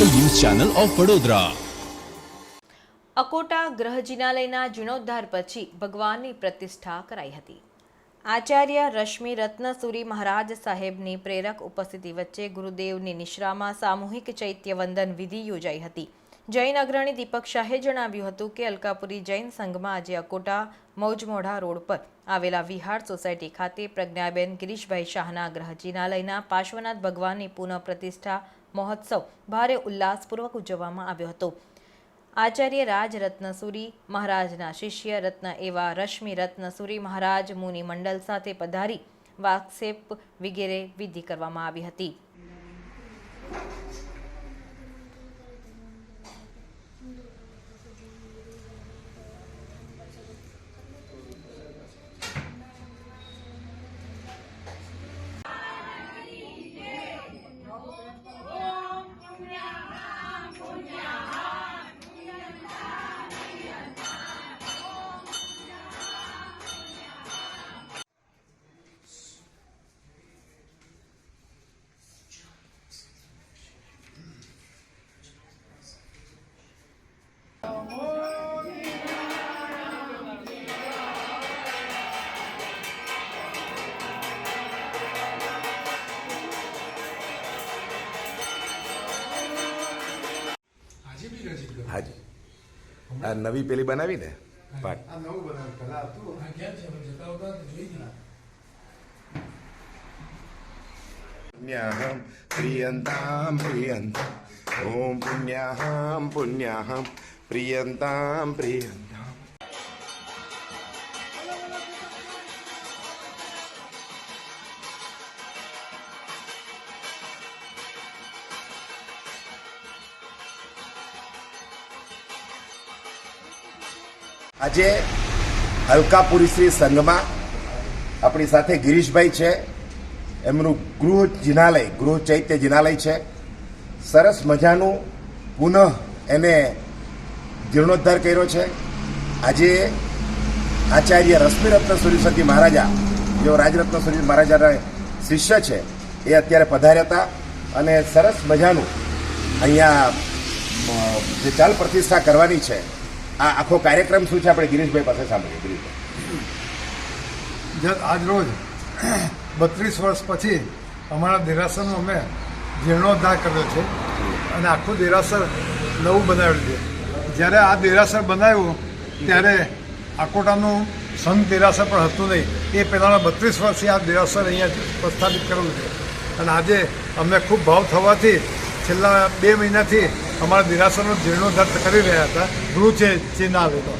Channel of Vadodara. Akota ગ્રહ જિનાલયના જીર્ણોદ્ધાર પછી ભગવાનની પ્રતિષ્ઠા કરાઈ હતી. આચાર્ય રશ્મિ રત્નસુરી મહારાજ સાહેબની પ્રેરક ઉપસ્થિતિ વચ્ચે ગુરુદેવની નિશ્રામાં સામૂહિક ચૈત્ય વંદન વિધિ યોજાઈ હતી. જૈન અગ્રણી દીપક શાહે જણાવ્યું હતું કે અલકાપુરી જૈન સંઘમાં આજે અકોટા મૌજમોઢા રોડ પર આવેલા વિહાર સોસાયટી ખાતે પ્રજ્ઞાબેન ગિરીશભાઈ શાહના ગ્રહ જિનાલયના પાર્શ્વનાથ ભગવાનની પુનઃ પ્રતિષ્ઠા મહોત્સવ ભારે ઉલ્લાસપૂર્વક ઉજવવામાં આવ્યો હતો. આચાર્ય રાજ રત્નસુરી મહારાજના શિષ્ય રત્ન એવા રશ્મિ રત્નસુરી મહારાજ મુનિ મંડળ સાથે પધારી વાક્ષેપ વગેરે વિધિ કરવામાં આવી હતી. હાજી. આ નવી પેલી બનાવી ને હતું. પુણ્યાહમ પ્રિયંતામ પ્રિયંતા. ઓમ પુણ્યાહમ પુણ્યાહમ પ્રિયંતામ પ્રિયંતામ આજે હલકાપુરી શ્રી સંઘમાં આપણી સાથે ગિરીશભાઈ છે. એમનું ગૃહ જિનાલય, ગૃહ ચૈત્ય જિનાલય છે. સરસ મજાનું પુનઃ એને જીર્ણોદ્ધાર કર્યો છે. આજે આચાર્ય રશ્મિરત્ન સુરીસતી મહારાજા, જેઓ રાજરત્ન સુરી મહારાજાના શિષ્ય છે, એ અત્યારે પધાર્યા હતા. અને સરસ મજાનું અહીંયા જે ચાલ પ્રતિષ્ઠા કરવાની છે આ આખો કાર્યક્રમ શું છે આપણે ગિરીશભાઈ પાસે સાંભળીએ, ગિરીશભાઈ? જ આજ રોજ બત્રીસ વર્ષ પછી અમારા દેરાસરનો અમે જીર્ણોદ્ધાર કર્યો છે અને આખું દેરાસર નવું બનાવ્યું છે. જ્યારે આ દેરાસર બનાવ્યું, ત્યારે આકોટાનું સંત દેરાસર પણ હતું નહીં. એ પહેલાંના બત્રીસ વર્ષથી આ દેરાસર અહીંયા પ્રસ્થાપિત કરેલું છે. અને આજે અમને ખૂબ ભાવ થવાથી છેલ્લા બે મહિનાથી અમારા દેરાસરનો જીર્ણોદ્ધાર કરી રહ્યા હતા. ગૃહ છે ચિનાલેનો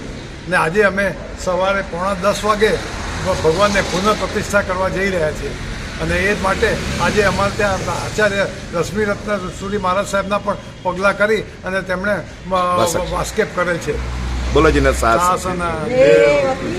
ને આજે અમે સવારે પોણા દસ વાગે ભગવાનને પુનઃ પ્રતિષ્ઠા કરવા જઈ રહ્યા છીએ. અને એ જ માટે આજે અમારે ત્યાં આચાર્ય રશ્મિ રત્ન સુરી મહારાજ સાહેબના પણ પગલાં કરી અને તેમણે વાસ્કેપ કરે છે. બોલો જીને સાસ.